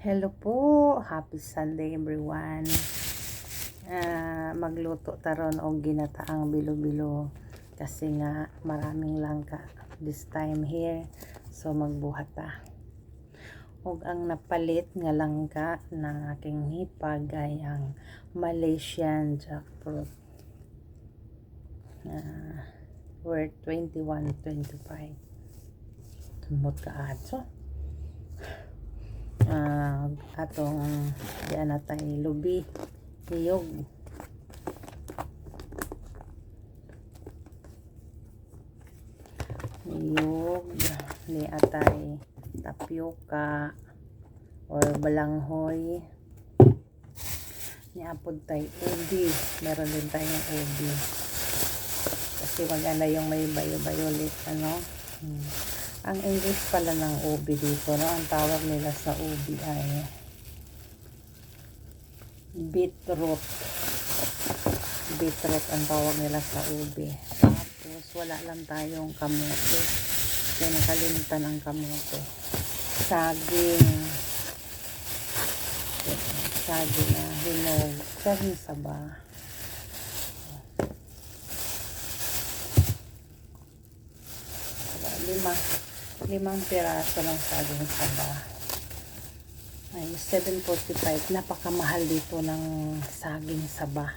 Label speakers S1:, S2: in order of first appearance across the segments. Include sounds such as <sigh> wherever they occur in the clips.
S1: Hello po, happy Sunday everyone. Ah, magluto taron og ginataang bilo-bilo kasi nga maraming langka this time here. So magbuhat ta. Og ang napalit nga langka ng aking hipag ay ang Malaysian jackfruit. Ah, worth 21.25. Tumot ka adso ah atong diyan na tayo lubi niyog niyog ni atay tapioka or balanghoy. Ni apod tay ubi meron din tayong ubi. Kasi maganda yung may bayo-violet ano? Hmm. Ang English pala ng ubi dito, no? Ang tawag nila sa ubi ay beetroot. Beetroot ang tawag nila sa ubi. Tapos, wala lang tayong kamote. Kaya nakalimutan ang kamote. Saging. Saging na hinog. Saging saba. Lima limang piraso ng saging saba ay 7.45 napakamahal dito ng saging saba.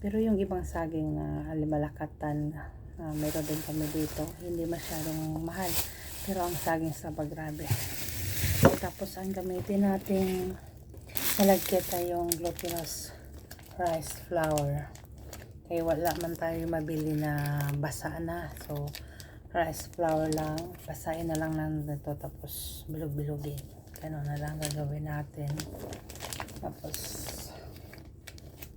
S1: Pero yung ibang saging na uh, limalakatan uh, meron din kami dito hindi masyadong mahal. Pero ang saging saba grabe. Tapos ang gamitin natin nalagkit ay yung glutinous rice flour. Kaya wala man tayo mabili na basa na. So rice flour lang. Basahin na lang ng ito. Tapos, bilog-bilogin. Ganun na lang gagawin natin. Tapos,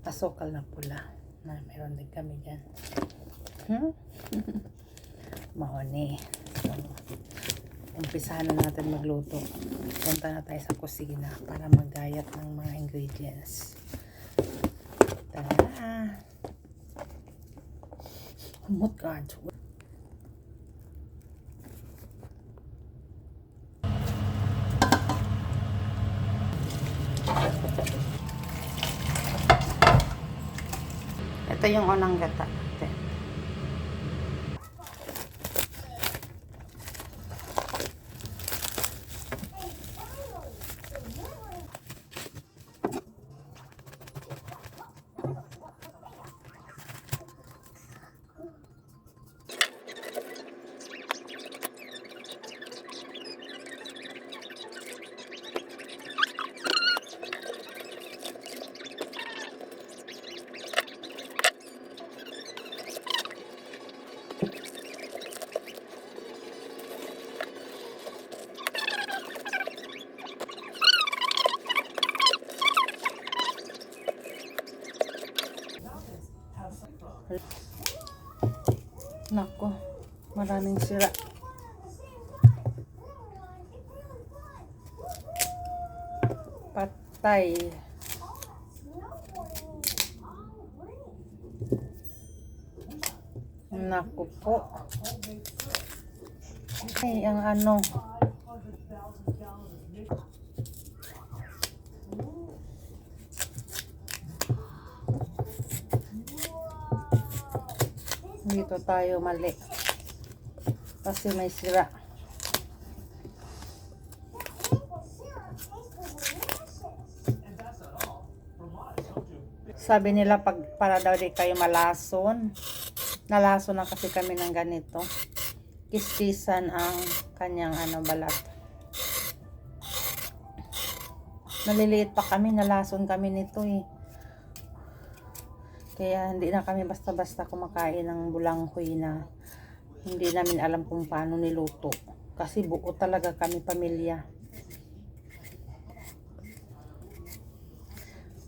S1: asukal na pula. Na meron din kami dyan. Hmm? <laughs> Mahoni. So, umpisahan na natin magluto. Punta na tayo sa kusina para magayat ng mga ingredients. Tara! Humot ka. Ito yung unang gata. Nako, maraming sira. Patay. Naku po. Ay, ang ano. Dito tayo mali. Kasi may sira. Sabi nila pag para daw di kayo malason. Nalason na kasi kami ng ganito. Kiskisan ang kanyang ano balat. Naliliit pa kami, nalason kami nito eh. Kaya hindi na kami basta-basta kumakain ng bulanghoy na hindi namin alam kung paano niluto. Kasi buo talaga kami pamilya.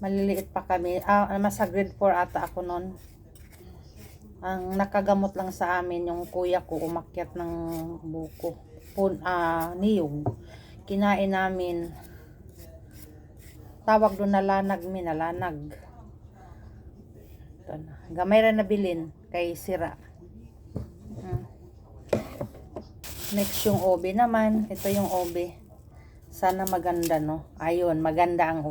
S1: Maliliit pa kami. Ah, masa grade 4 ata ako noon. Ang nakagamot lang sa amin yung kuya ko umakyat ng buko. Pun, ah, niyog. Kinain namin. Tawag doon nalanag mi, nalanag. Ito na. Gamay rin nabilin kay sira. Hmm. Next yung obe naman. Ito yung obe. Sana maganda, no? Ayun, maganda ang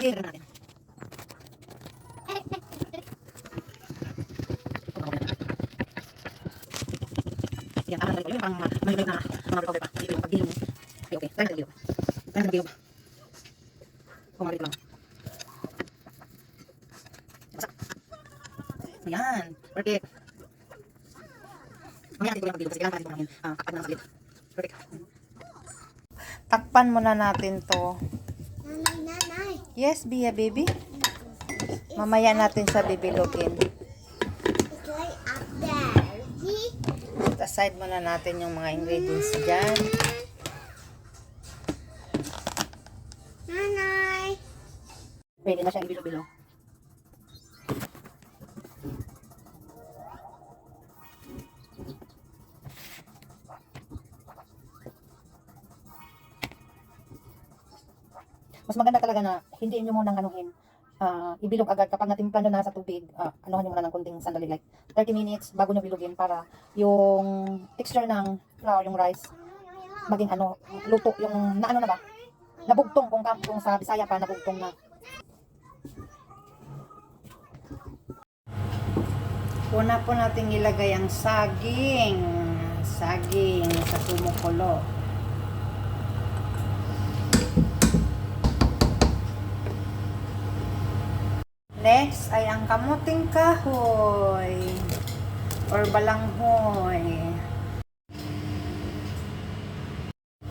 S1: ube.
S2: Yan, parang ganito yun, parang may na mga pa. Dito yung pagdilim. Okay, okay. Nagdilim. Kaya nagdilim. Kung malit lang. Ayan. Perfect. Mamaya natin ko yung pagdilim kasi kailangan natin pumangin. Ah, kapag na ng saglit. Perfect.
S1: Takpan muna natin to. Yes, Bia baby. Mamaya natin sa bibilogin. Set aside muna natin yung mga ingredients dyan.
S3: Nanay.
S2: Pwede na siya ibilo-bilo. Mas maganda talaga na hindi nyo munang anuhin. ah ibilog agad kapag natimpla nyo na sa tubig, uh, anuhan nyo muna ng konting sandali like 30 minutes bago nyo bilugin para yung texture ng flour, yung rice, maging ano, luto, yung na ano na ba? Nabugtong kung, kung sa Bisaya pa, nabugtong na.
S1: Una po natin ilagay ang saging. Saging sa kumukulo. Next ay ang kamuting kahoy or balanghoy.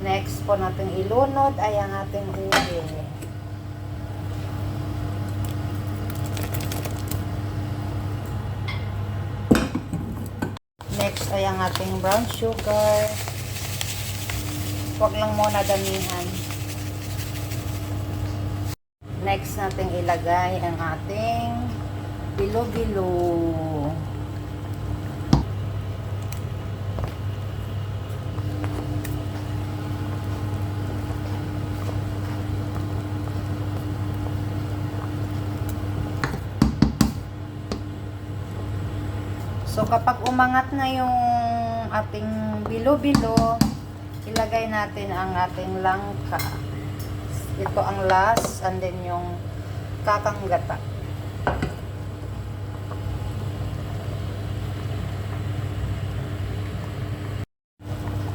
S1: Next po natin ilunod ay ang ating ube. Next ay ang ating brown sugar. Huwag lang muna damihan. Next nating ilagay ang ating bilo-bilo. So kapag umangat na yung ating bilo-bilo, ilagay natin ang ating langka. Ito ang last and then yung kakanggata.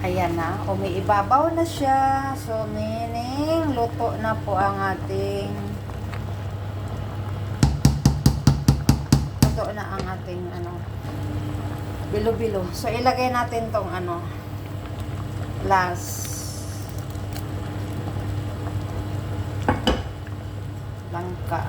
S1: Ayan na, umiibabaw na siya. So meaning, luto na po ang ating luto na ang ating ano bilo-bilo. So ilagay natin tong ano last langka.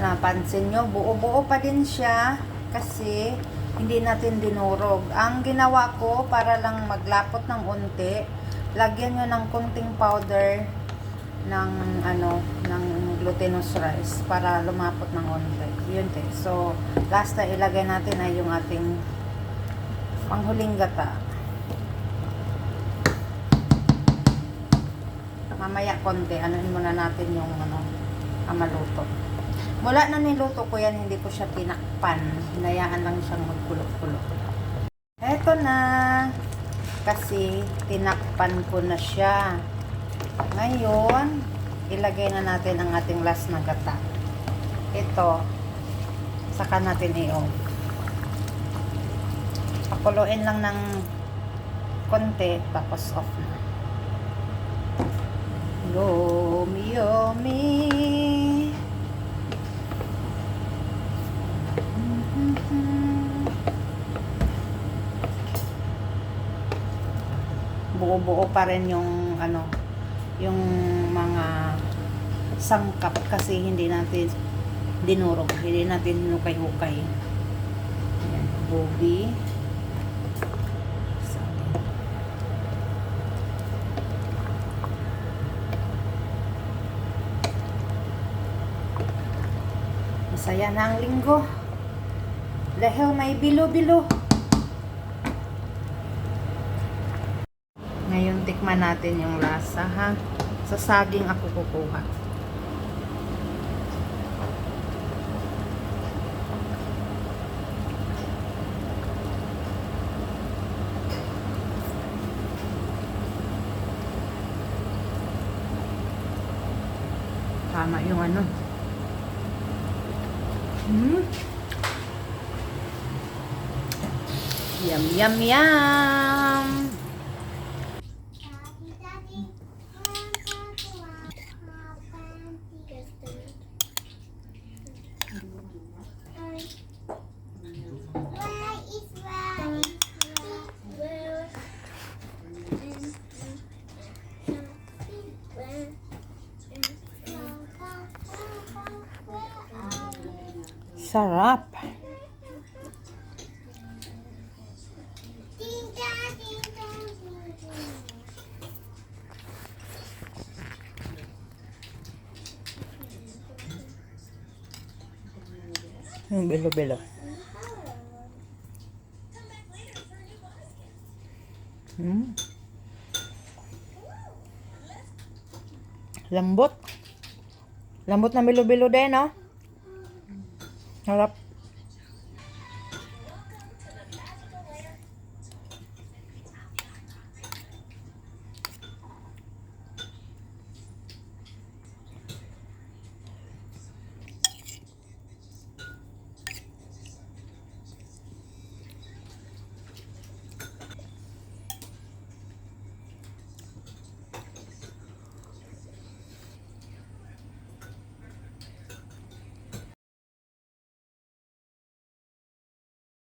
S1: Napansin nyo, buo-buo pa din siya kasi hindi natin dinurog. Ang ginawa ko para lang maglapot ng unti, lagyan nyo ng kunting powder ng ano ng glutinous rice para lumapot ng unti. Yun te. So, last na ilagay natin ay yung ating panghuling gata. Mamaya konti, anuin muna natin yung ano, ang maluto. Mula na niluto ko yan, hindi ko siya tinakpan. Hinayaan lang siyang magkulo-kulo. Eto na. Kasi tinakpan ko na siya. Ngayon, ilagay na natin ang ating last na gata. Ito, saka natin i-off. Pakuluin lang ng konti, tapos off na. Yummy, yummy. Buo-buo pa rin yung ano, yung mga sangkap kasi hindi natin dinurog, hindi natin hinukay-hukay. Ayan. Saging. Masaya na ang linggo. Dahil may bilo-bilo. Ngayon tikman natin yung lasa ha. Sa saging ako kukuha. Tama yung ano. Hmm. Yum, yum, yum.
S3: Daddy,
S1: Yung bilo-bilo. Hmm. Lambot. Lambot na bilo-bilo din, no? Harap.